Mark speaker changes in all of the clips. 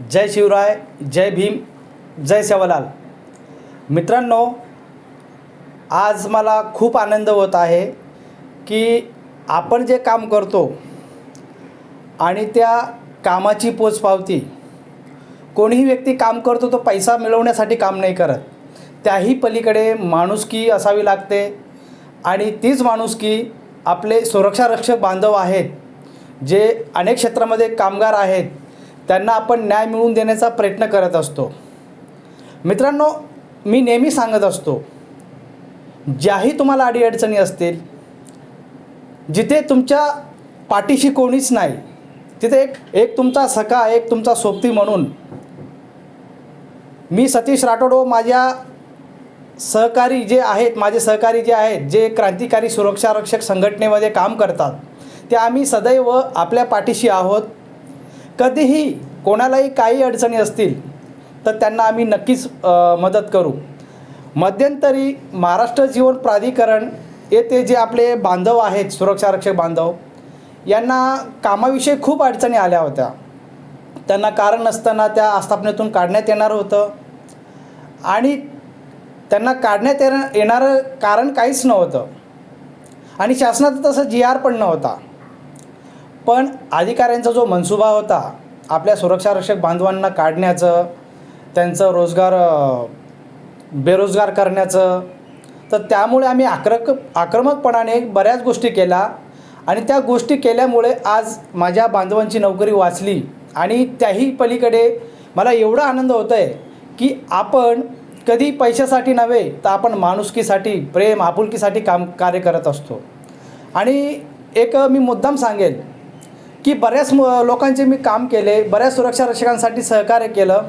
Speaker 1: जय शिवराय जय भीम जय सेवालाल. मित्रांनो आज मला खूप आनंद होत आहे की आपण जे काम करतो आणि त्या कामाची पोचपावती कोणीही व्यक्ती काम करतो तो पैसा मिळवण्यासाठी काम नाही करत. त्याही पलीकडे माणुसकी असावी लागते आणि तीच माणुसकी आपले सुरक्षारक्षक बांधव आहेत जे अनेक क्षेत्रामध्ये कामगार आहेत. त्यांना आपण न्याय मिळवून देण्याचा प्रयत्न करत असतो. मित्रांनो मी नेहमी सांगत असतो ज्याही तुम्हाला अडीअडचणी असतील जिथे तुमच्या पाठीशी कोणीच नाही तिथे एक एक तुमचा सखा एक तुमचा सोबती म्हणून मी सतीश राठोड व माझ्या सहकारी जे आहेत माझे सहकारी जे आहेत जे क्रांतिकारी सुरक्षारक्षक संघटनेमध्ये काम करतात ते आम्ही सदैव आपल्या पाठीशी आहोत. कधीही कोणालाही काही अडचणी असतील तर त्यांना आम्ही नक्कीच मदत करू. मध्यंतरी महाराष्ट्र जीवन प्राधिकरण येथे जे आपले बांधव आहेत सुरक्षारक्षक बांधव यांना कामाविषयी खूप अडचणी आल्या होत्या. त्यांना कारण नसताना त्या आस्थापनेतून काढण्यात येणार होतं. आणि त्यांना काढण्यात येणार येणारं कारण काहीच नव्हतं. आणि शासनाचं तसं जी आर पण नव्हता. पण अधिकाऱ्यांचा जो मनसुबा होता आपल्या सुरक्षारक्षक बांधवांना काढण्याचं त्यांचं रोजगार बेरोजगार करण्याचं तर त्यामुळे आम्ही आक्रक आक्रमकपणाने बऱ्याच गोष्टी केल्या आणि त्या गोष्टी केल्यामुळे आज माझ्या बांधवांची नोकरी वाचली आणि त्याही पलीकडे मला एवढा आनंद होतो आहे की आपण कधी पैशासाठी नव्हे तर आपण माणुसकीसाठी प्रेम आपुलकीसाठी काम कार्य करत असतो. आणि एक मी मुद्दाम सांगेल की बऱ्याच म- लोकांचे मी काम केले बऱ्याच सुरक्षा रक्षकांसाठी सहकार्य केलं.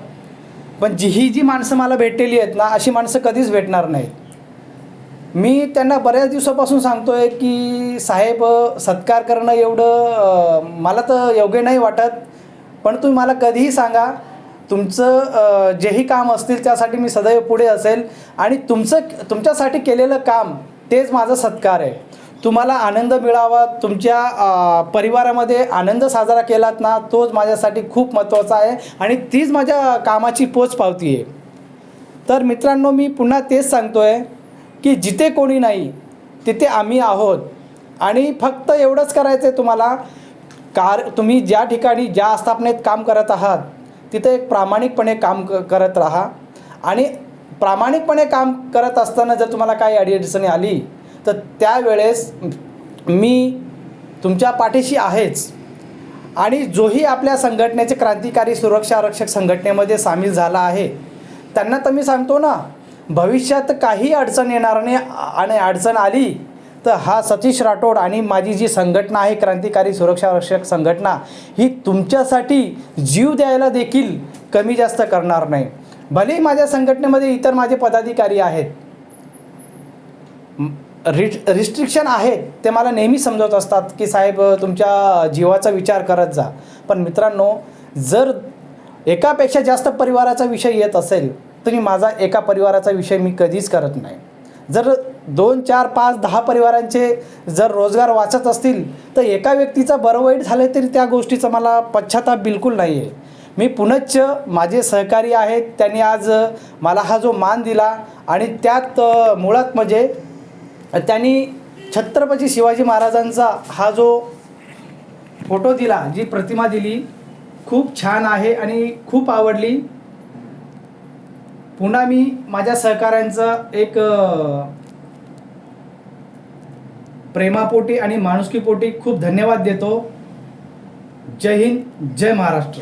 Speaker 1: पण जी ही जी माणसं मला भेटलेली आहेत ना अशी माणसं कधीच भेटणार नाहीत. मी त्यांना बऱ्याच दिवसापासून सांगतो आहे की साहेब सत्कार करणं एवढं मला तर योग्य नाही वाटत. पण तुम्ही मला कधीही सांगा तुमचं जेही काम असतील त्यासाठी मी सदैव पुढे असेल आणि तुमचं तुमच्यासाठी केलेलं काम तेच माझा सत्कार आहे. तुम्हाला आनंद मिळावा तुमच्या परिवारामध्ये आनंद साजरा केलात ना तोच माझ्यासाठी खूप महत्त्वाचा आहे आणि तीच माझ्या कामाची पोच पावती आहे तर मित्रांनो मी पुन्हा तेच सांगतो आहे की जिथे कोणी नाही तिथे आम्ही आहोत. आणि फक्त एवढंच करायचं आहे तुम्हाला कार तुम्ही ज्या ठिकाणी ज्या आस्थापनेत काम करत आहात तिथे एक प्रामाणिकपणे काम क करत राहा. आणि प्रामाणिकपणे काम करत असताना जर तुम्हाला काही अडीअडचणी आली तर त्यावेळेस मी तुमच्या पाठीशी आहेच. आणि जोही आपल्या संघटनेचे क्रांतिकारी सुरक्षा आरक्षक संघटनेमध्ये सामील झाला आहे. त्यांना तर मी सांगतो ना भविष्यात काही अडचण येणार नाही आणि अडचण आली तर हा सतीश राठोड आणि माझी जी संघटना आहे क्रांतिकारी सुरक्षा रक्षक संघटना ही तुमच्यासाठी जीव द्यायला देखील कमी जास्त करणार नाही. भले माझ्या संघटनेमध्ये इतर माझे पदाधिकारी आहेत. रिट रिस्ट्रिक्शन आहेत ते मला नेहमी समजवत असतात की साहेब तुमच्या जीवाचा विचार करत जा. पण मित्रांनो जर एकापेक्षा जास्त परिवाराचा विषय येत असेल तर मी माझा एका परिवाराचा विषय मी कधीच करत नाही. जर दोन चार पाच दहा परिवारांचे जर रोजगार वाचत असतील तर एका व्यक्तीचा बरं वाईट झालं तरी त्या गोष्टीचा मला पश्चाताप बिलकुल नाही आहे मी पुनश्च माझे सहकारी आहेत त्यांनी आज मला हा जो मान दिला आणि त्यात मुळात म्हणजे त्यांनी छत्रपती शिवाजी महाराजांचा हा जो फोटो दिला जी प्रतिमा दिली खूप छान आहे आणि खूप आवडली. पुन्हा मी माझ्या सहकाऱ्यांचं एक प्रेमापोटी आणि माणुसकीपोटी खूप धन्यवाद देतो. जय हिंद जय महाराष्ट्र.